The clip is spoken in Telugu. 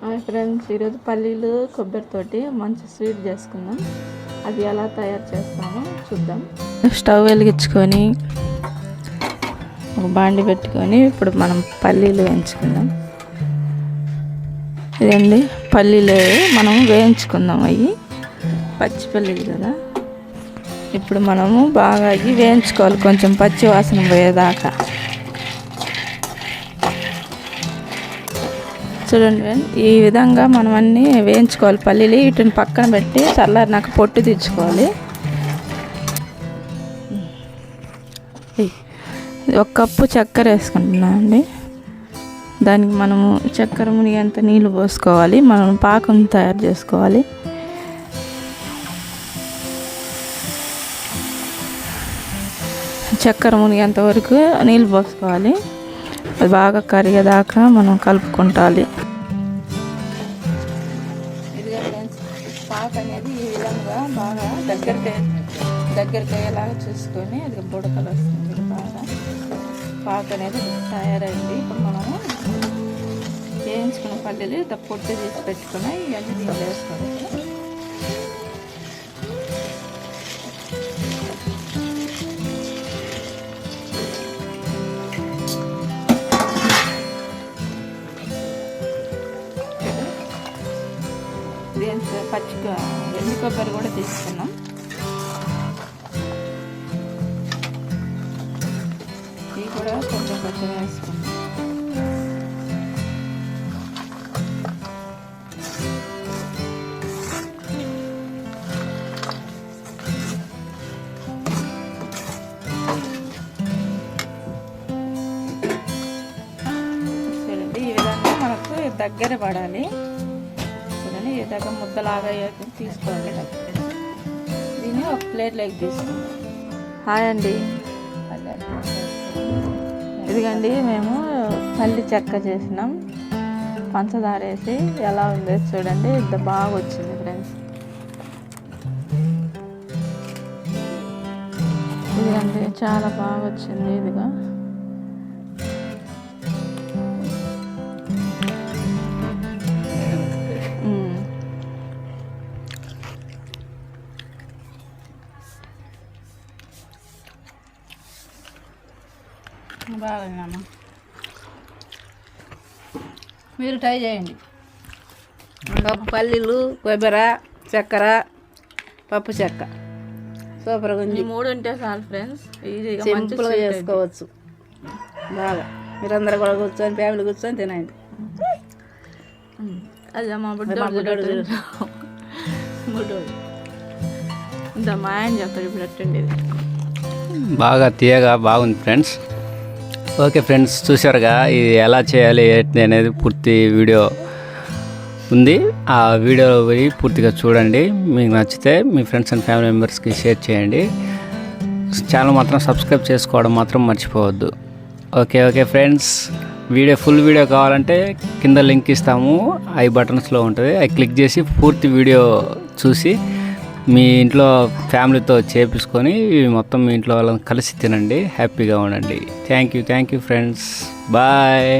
హాయ్ ఫ్రెండ్స్ ఈరోజు పల్లీలు కొబ్బరితోటి మంచి స్వీట్ చేసుకుందాం. అది ఎలా తయారు చేస్తామో చూద్దాం. స్టవ్ వెలిగించుకొని ఒక బాండి పెట్టుకొని ఇప్పుడు మనం పల్లీలు వేయించుకుందాం. ఇదండి పల్లీలు మనం వేయించుకుందాం అవి పచ్చి పల్లీలు కదా. ఇప్పుడు మనము బాగా అవి వేయించుకోవాలి. కొంచెం పచ్చి వాసన పోయేదాకా. చూడండి ఈ విధంగా మనం అన్నీ వేయించుకోవాలి పల్లీలు వీటిని పక్కన పెట్టి చల్లారినాక పొట్టు తెచ్చుకోవాలి ఒక కప్పు చక్కెర వేసుకుంటున్నామండి దానికి మనము చక్కెర మునిగేంత నీళ్ళు పోసుకోవాలి మనం పాకం తయారు చేసుకోవాలి. చక్కెర మునిగేంత వరకు నీళ్ళు పోసుకోవాలి. అది బాగా కరిగేదాకా మనం కలుపుకుంటాలి. ఈ విధంగా బాగా దగ్గరికి దగ్గరికి అయ్యేలాగా చూసుకొని అది బుడకలు వస్తుంది బాగా. పాక అనేది తయారైంది. ఇప్పుడు మనము వేయించుకున్న పల్లీలు పొట్టు తీసి పెట్టుకున్నాయి ఇవన్నీ దీంట్లో వేసుకోవాలి పచ్చి ఎండు కొబ్బరి కూడా తీసుకున్నాం. ఇవి కూడా కొంచెం కొంచెం వేసుకున్నాం ఈ విధంగా మనకు దగ్గర పడాలి. విధంగా ముద్దలాగా తీసుకోవాలి దీన్ని ఒక ప్లేట్లోకి తీసుకుందాం హాయ్ అండి. ఇదిగండి మేము పల్లి చెక్క చేసినాం. పంచదార వేసి ఎలా ఉంది చూడండి. ఇంత బాగా వచ్చింది ఫ్రెండ్స్. ఇదిగండి చాలా బాగా వచ్చింది ఇదిగా. బాగుందమ్మా మీరు ట్రై చేయండి. కప్పు పల్లీలు కొబ్బరి చక్కెర పప్పు చెక్క. సూపర్గా ఉంది. మూడు ఉంటే చాలు ఫ్రెండ్స్. సింపుల్గా చేసుకోవచ్చు. బాగా. మీరందరూ కూడా కూర్చొని ఫ్యామిలీ కూర్చొని తినండి. అది మా బుడ్డోడు. బుడ్డోడు. ఇంత మా ఆయన చెప్తాడు ఇప్పుడు అట్టండి బాగా తీయగా బాగుంది ఫ్రెండ్స్. ఓకే ఫ్రెండ్స్ చూసారుగా ఇది ఎలా చేయాలి ఏంటి అనేది పూర్తి వీడియో ఉంది. ఆ వీడియో పోయి పూర్తిగా చూడండి. మీకు నచ్చితే మీ ఫ్రెండ్స్ అండ్ ఫ్యామిలీ మెంబర్స్కి షేర్ చేయండి. ఛానల్ మాత్రం సబ్స్క్రైబ్ చేసుకోవడం మాత్రం మర్చిపోవద్దు. Okay okay friends. Video full video కావాలంటే కింద లింక్ ఇస్తాము. ఐ బటన్స్లో ఉంటుంది. అవి క్లిక్ చేసి పూర్తి వీడియో చూసి మీ ఇంట్లో ఫ్యామిలీతో చేపించుకొని మొత్తం మీ ఇంట్లో వాళ్ళని కలిసి తినండి హ్యాపీగా ఉండండి. Thank you thank you friends bye